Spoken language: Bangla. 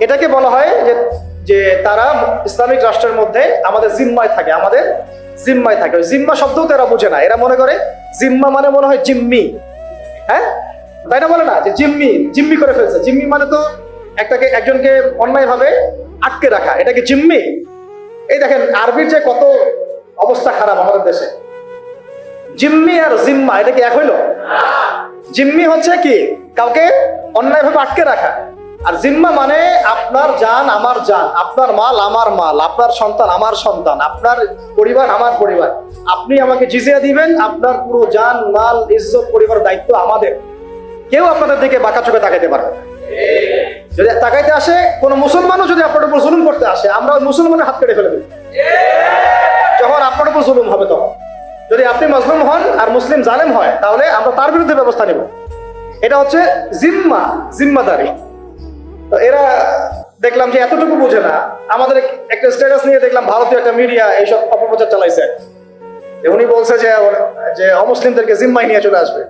এটাকে বলা হয় যে যে তারা ইসলামিক রাষ্ট্রের মধ্যে আমাদের জিম্মায় থাকে, আমাদের জিম্মায় থাকে। জিম্মা শব্দও তো এরা বুঝে না। এরা মনে করে জিম্মা মানে মনে হয় জিম্মি। হ্যাঁ? তাই না বলে না? যে জিম্মি জিম্মি করে ফেলছে। জিম্মি মানে তো একটাকে, একজনকে অন্যায়ভাবে আটকে রাখা। এটাকে জিম্মি। এই দেখেন, আরবির যে কত অবস্থা খারাপ আমাদের দেশে। জিম্মি আর জিম্মা, এটা কি এক হইল? জিম্মি হচ্ছে কি? কাউকে অন্যায়ভাবে আটকে রাখা। আর জিম্মা মানে আপনার জান আমার জান, আপনার মাল আমার মাল, আপনার সন্তান আমার সন্তান, আপনার পরিবার আমার পরিবার। আপনি আমাকে জিজিয়া দিবেন, আপনার পুরো জান, মাল, ইজ্জত, পরিবার, দায়িত্ব আমাদের। কেউ আপনাদের দিকে বাঁকা চোখে তাকাইতে পারবে যদি তাকাইতে আসে, কোনো মুসলমানও যদি আপনার উপর জুলুম করতে আসে, আমরা মুসলমানের হাত কেটে ফেলে দেব। যখন আপনার উপর জুলুম হবে তখন। যদি আপনি মজলুম হন আর মুসলিম জালেম হয়, তাহলে আমরা তার বিরুদ্ধে ব্যবস্থা নেব। এটা হচ্ছে জিম্মা, জিম্মাদারি। তো এরা দেখলাম যে এতটুকু বুঝে না। আমাদের একটা স্ট্যাটাস নিয়ে দেখলাম ভারতীয় একটা মিডিয়া এইসব অপপ্রচার চালাইছে। উনি বলছে যে যে অমুসলিমদেরকে জিম্মাই নিয়ে চলে আসবে।